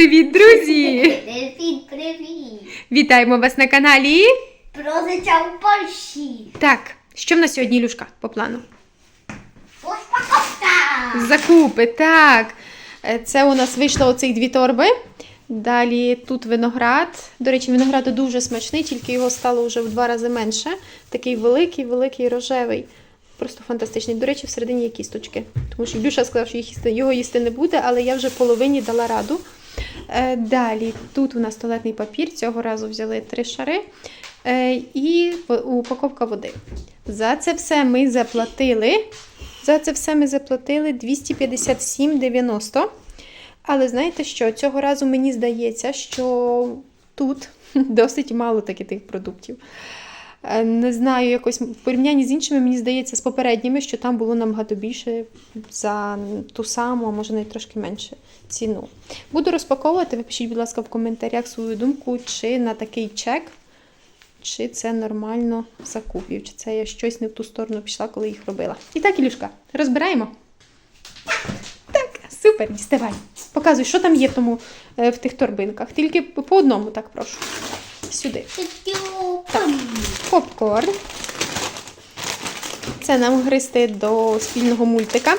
Привіт, друзі! Привіт, привіт! Вітаємо вас на каналі. Про життя в Польщі. Так, що в нас сьогодні, Ілюшка, по плану? Розпаковка! Закупи, так. Е, Це у нас вийшло оцих дві торби. Далі тут виноград. До речі, виноград дуже смачний, тільки його стало вже в два рази менше. Такий великий, великий рожевий. Просто фантастичний. До речі, всередині є кісточки. Тому що Ілюша сказав, що їх їсти- його їсти не буде, але я вже половині дала раду. Е, Далі тут у нас туалетний папір. Цього разу взяли три шари. Е, І упаковка води. За це все ми заплатили. За це все ми заплатили 257,90. Але знаєте що? Цього разу мені здається, що тут досить мало таких продуктів. Е, Не знаю, якось в порівнянні з іншими, мені здається, з попередніми, що там було набагато більше за ту саму, а може навіть трошки менше ціну. Буду розпаковувати. Ви пишіть, будь ласка, в коментарях свою думку, чи на такий чек, чи це нормально закупів, чи це я щось не в ту сторону пішла, коли їх робила. І так, Ілюшка, розбираємо. Так, супер, діставай. Показуй, що там є тому, е, в тих торбинках. Тільки по одному, так прошу. Сюди. Так. Попкорн. Це нам гристи до спільного мультика.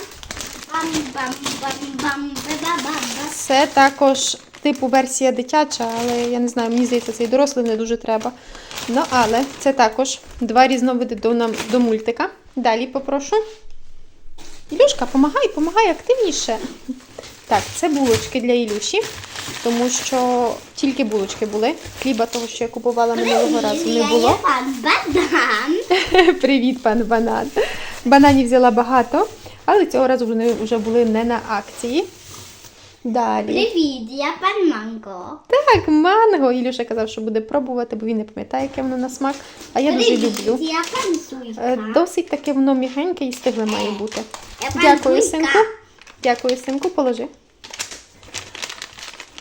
Це також типу версія дитяча, але я не знаю, мені здається, цей дорослий не дуже треба. Ну, але це також два різновиди до, нам, до мультика. Далі попрошу. Ілюшка, помагай, помагай активніше. Так, це булочки для Ілюші, тому що тільки булочки були. Хліба того, що я купувала минулого разу, не було. пан. Привіт, пан банан. Бананів взяла багато, але цього разу вони вже були не на акції. Далі. Привіт, я пан Манго. Так, манго. Ілюша казав, що буде пробувати, бо він не пам'ятає, яке воно на смак. А я дуже люблю. я пан Е, Досить таке воно м'ягеньке і стигле має бути. Я пан Дякую, Суйка. синку. Дякую, синку, положи.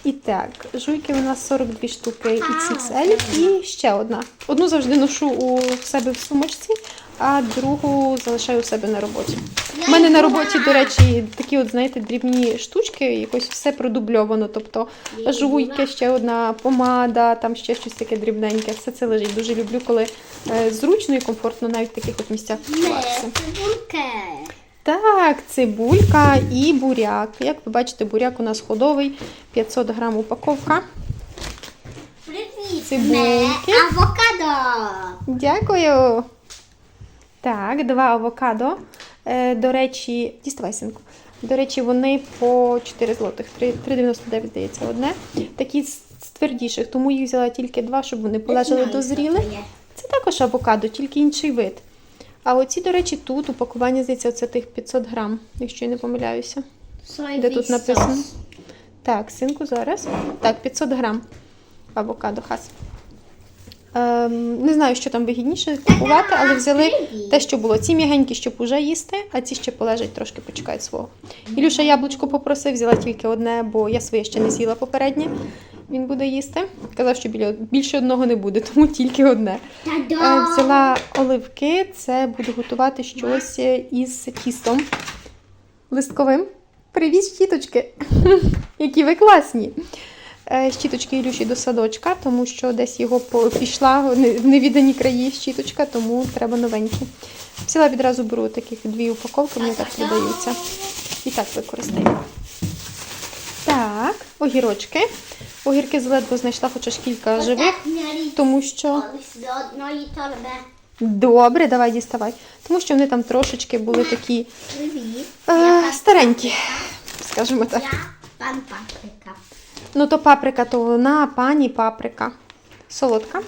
І так, жуйки у нас 42 штуки XXL і ще одна. Одну завжди ношу у себе в сумочці, а другу залишаю у себе на роботі. У мене на роботі, до речі, такі, от, знаєте, дрібні штучки, якось все продубльовано. Тобто жуйки, ще одна помада, там ще щось таке дрібненьке. Все це лежить. Дуже люблю, коли е, зручно і комфортно навіть в таких от місцях. Так, цибулька і буряк. Як ви бачите, буряк у нас ходовий, 500 грам упаковка. Привіт, Цибульки. авокадо. Дякую. Так, два авокадо. Е, до речі, діставай синку. До речі, вони по 4 злотих, 3,99, здається, одне. Такі з твердіших, тому їх взяла тільки два, щоб вони полежали дозріли. Це також авокадо, тільки інший вид. А оці, до речі, тут упакування, здається, це тих 500 грам, якщо я не помиляюся. Соєвий Де тут написано? Так, синку зараз. Так, 500 грам авокадо хас. Ем, не знаю, що там вигідніше купувати, але взяли те, що було. Ці м'ягенькі, щоб уже їсти, а ці ще полежать трошки, почекають свого. Ілюша яблучко попросив, взяла тільки одне, бо я своє ще не з'їла попереднє. Він буде їсти. Казав, що біля- більше одного не буде, тому тільки одне. Е, Взяла оливки, це буду готувати щось із тістом листковим. Привіт, щіточки! Які ви класні! Е, Щіточки Ілюші до садочка, тому що десь його пішла в не- невідані краї щіточка, тому треба новенькі. Взяла відразу беру таких дві упаковки, вони так продаються. І так використаю. Так, огірочки. Огірки заледве знайшла, хоча ж кілька живих, тому що. Добре, давай діставай. Тому що вони там трошечки були такі е, старенькі, скажімо так. Пан Паприка. Ну, то паприка, то вона, пані паприка. Солодка.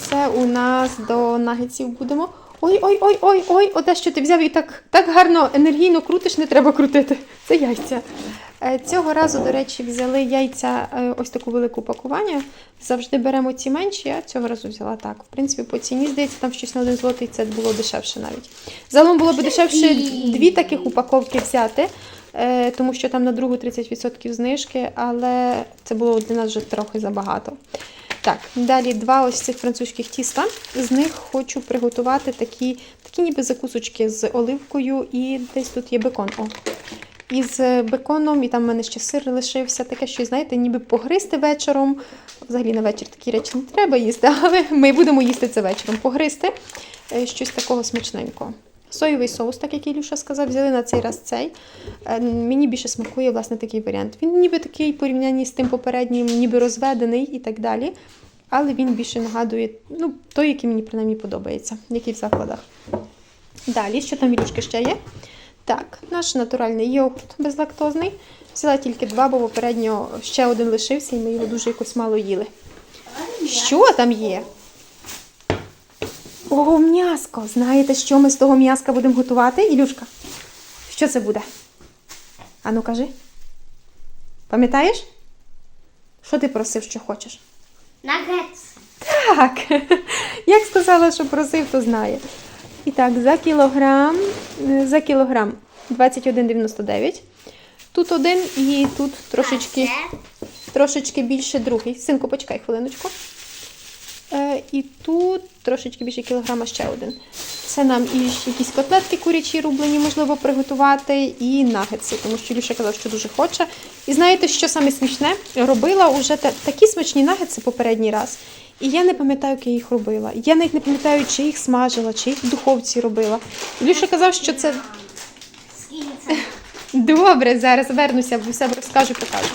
Це у нас до нагетсів будемо. Ой, ой, ой, ой, ой, оте, що ти взяв і так, так гарно енергійно крутиш, не треба крутити. Це яйця. Е, Цього разу, до речі, взяли яйця е, ось таку велику пакування. Завжди беремо ці менші, а цього разу взяла так. В принципі, по ціні, здається, там щось на один злотий це було дешевше навіть. Загалом було б дешевше дві таких упаковки взяти, е, тому що там на другу 30% знижки, але це було для нас вже трохи забагато. Так, далі два ось цих французьких тіста. З них хочу приготувати такі, такі ніби закусочки з оливкою і десь тут є бекон. О. із е, беконом, і там в мене ще сир лишився. Таке щось, знаєте, ніби погристи вечором. Взагалі на вечір такі речі не треба їсти, але ми будемо їсти це вечором. Погристи е, щось такого смачненького. Соєвий соус, так як Ілюша сказав, взяли на цей раз цей. Е, Мені більше смакує власне такий варіант. Він ніби такий порівнянні з тим попереднім, ніби розведений і так далі. Але він більше нагадує ну, той, який мені принаймні подобається, який в закладах. Далі, що там Ілюшки ще є? Так, наш натуральний йогурт безлактозний. Взяла тільки два, бо попередньо ще один лишився, і ми його дуже якось мало їли. Що там є? О, м'яско! Знаєте, що ми з того м'яска будемо готувати, Ілюшка? Що це буде? Ану, кажи. Пам'ятаєш? Що ти просив, що хочеш? Нагетс. Так, як сказала, що просив, то знає. І так, за кілограм, е, за кілограм 21,99. Тут один і тут трошечки, трошечки більше другий. Синку, почекай хвилиночку. Е, і тут трошечки більше кілограма ще один. Це нам і якісь котлетки курячі рублені, можливо, приготувати, і нагетси, тому що Люша казав, що дуже хоче. І знаєте, що саме смішне? Робила та- такі смачні нагетси попередній раз. І я не пам'ятаю, як я їх робила. Я навіть не пам'ятаю, чи їх смажила, чи їх в духовці робила. Люша казав, що це Добре, зараз вернуся, бо все розкажу, покажу.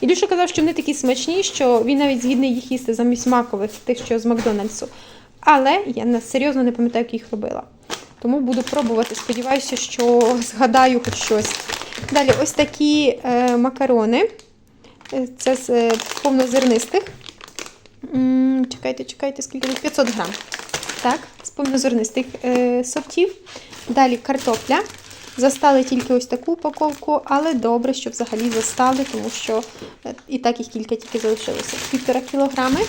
Ілюша казав, що вони такі смачні, що він навіть згідний їх їсти замість макових, тих, що з Макдональдсу. Але я на- серйозно не пам'ятаю, як їх робила. Тому буду пробувати. Сподіваюся, що згадаю хоч щось. Далі, ось такі е, макарони. Е, Це з е, повнозернистих. М, Чекайте, чекайте, скільки тут? 500 грам. Так, з повнозернистих е, сортів. Далі картопля. Застали тільки ось таку упаковку, але добре, що взагалі застали, тому що е, і так їх кілька тільки залишилося. Півтора кілограми.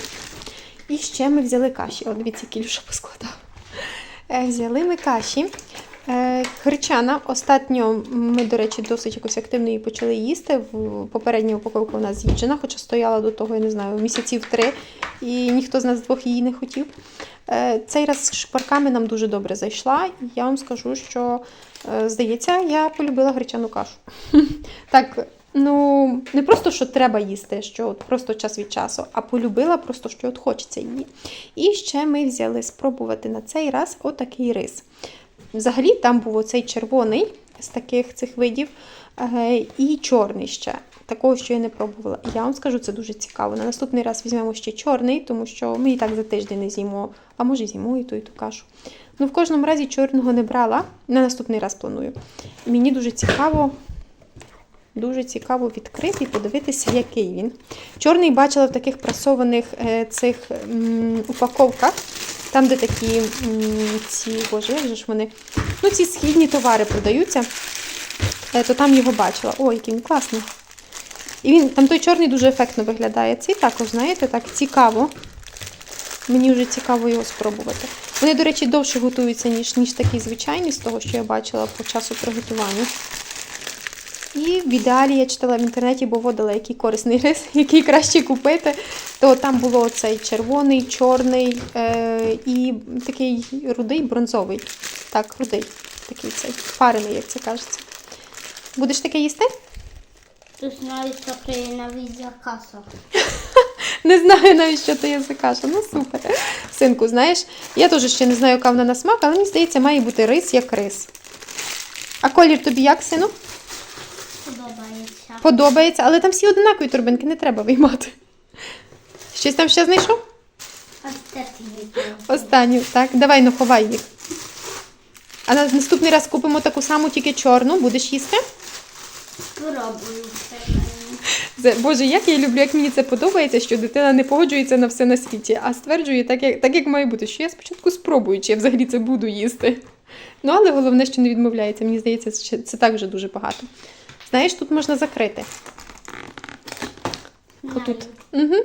І ще ми взяли каші. О, дивіться, який Люша поскладав. Е, Взяли ми каші. Е, Гречана. Остатньо ми, до речі, досить якось активно її почали їсти. В попередня упаковка у нас з'їджена, хоча стояла до того, я не знаю, місяців три, і ніхто з нас двох її не хотів. Е, Цей раз з шпарками нам дуже добре зайшла. І я вам скажу, що здається, я полюбила гречану кашу. Так, ну не просто що треба їсти, що от просто час від часу, а полюбила просто, що от хочеться її. І ще ми взяли спробувати на цей раз отакий рис. Взагалі там був оцей червоний з таких цих видів, е, і чорний ще. Такого, що я не пробувала. Я вам скажу, це дуже цікаво. На наступний раз візьмемо ще чорний, тому що ми і так за тиждень не з'їмо, а може з'їмо і ту, і ту кашу. Ну, в кожному разі чорного не брала. На наступний раз планую. Мені дуже цікаво. Дуже цікаво відкрити і подивитися, який він. Чорний бачила в таких прасованих е, цих м, упаковках, там, де такі м, ці, боже, як же ж вони, ну, ці східні товари продаються, е, то там його бачила. Ой, який він класний. І він там той чорний дуже ефектно виглядає. Цей також, знаєте, так цікаво. Мені вже цікаво його спробувати. Вони, до речі, довше готуються, ніж, ніж такі звичайні, з того, що я бачила по часу приготування. І в ідеалі я читала в інтернеті, бо вводила, який корисний рис, який краще купити. То там було цей червоний, чорний е, і такий рудий, бронзовий. Так, рудий. Такий цей, парений, як це кажеться. Будеш таке їсти? Ти знаєш, що ти навіть касу. Не знаю навіть, що то є за каша. Ну супер. Синку, знаєш, я теж ще не знаю, яка вона на смак, але мені здається, має бути рис як рис. А колір тобі як, сину? Подобається. Але там всі однакові торбинки, не треба виймати. Щось там ще знайшов? Останню, так. Давай, ну ховай їх. А на наступний раз купимо таку саму, тільки чорну. Будеш їсти? Спробую Боже, як я люблю, як мені це подобається, що дитина не погоджується на все на світі, а стверджує так, як, так, як має бути, що я спочатку спробую, чи я взагалі це буду їсти. Ну, але головне, що не відмовляється. Мені здається, це, це так вже дуже багато. Знаєш, тут можна закрити. Отут. Угу.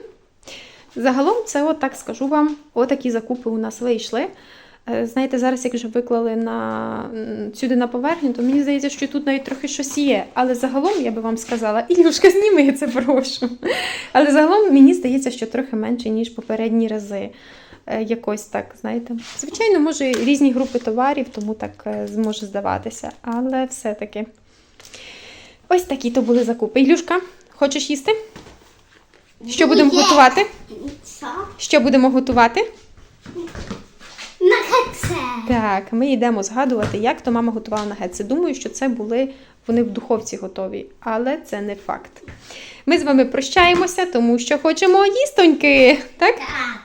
Загалом, це от так скажу вам. Отакі закупи у нас вийшли. Е, Знаєте, зараз як вже виклали на сюди на поверхню, то мені здається, що тут навіть трохи щось є. Але загалом я би вам сказала, Ілюшка, зніми це, прошу. Але загалом мені здається, що трохи менше, ніж попередні рази. Е, Якось так, знаєте. Звичайно, може різні групи товарів, тому так е, зможе здаватися. Але все-таки. Ось такі то були закупи. Ілюшка, хочеш їсти? Що будемо готувати? Що? Що будемо готувати? Нагетси. Так, ми йдемо згадувати, як то мама готувала нагетси. Думаю, що це були вони в духовці готові, але це не факт. Ми з вами прощаємося, тому що хочемо їстоньки. Так? Так.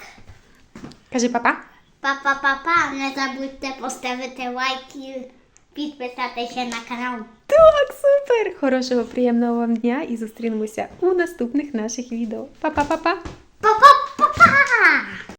Кажи папа. Па-па-па-па, не забудьте поставити лайк і підписатися на канал. Так, супер! Хорошого, приємного вам дня і зустрінемося у наступних наших відео. Па-па-па-па! Па-па-па-па!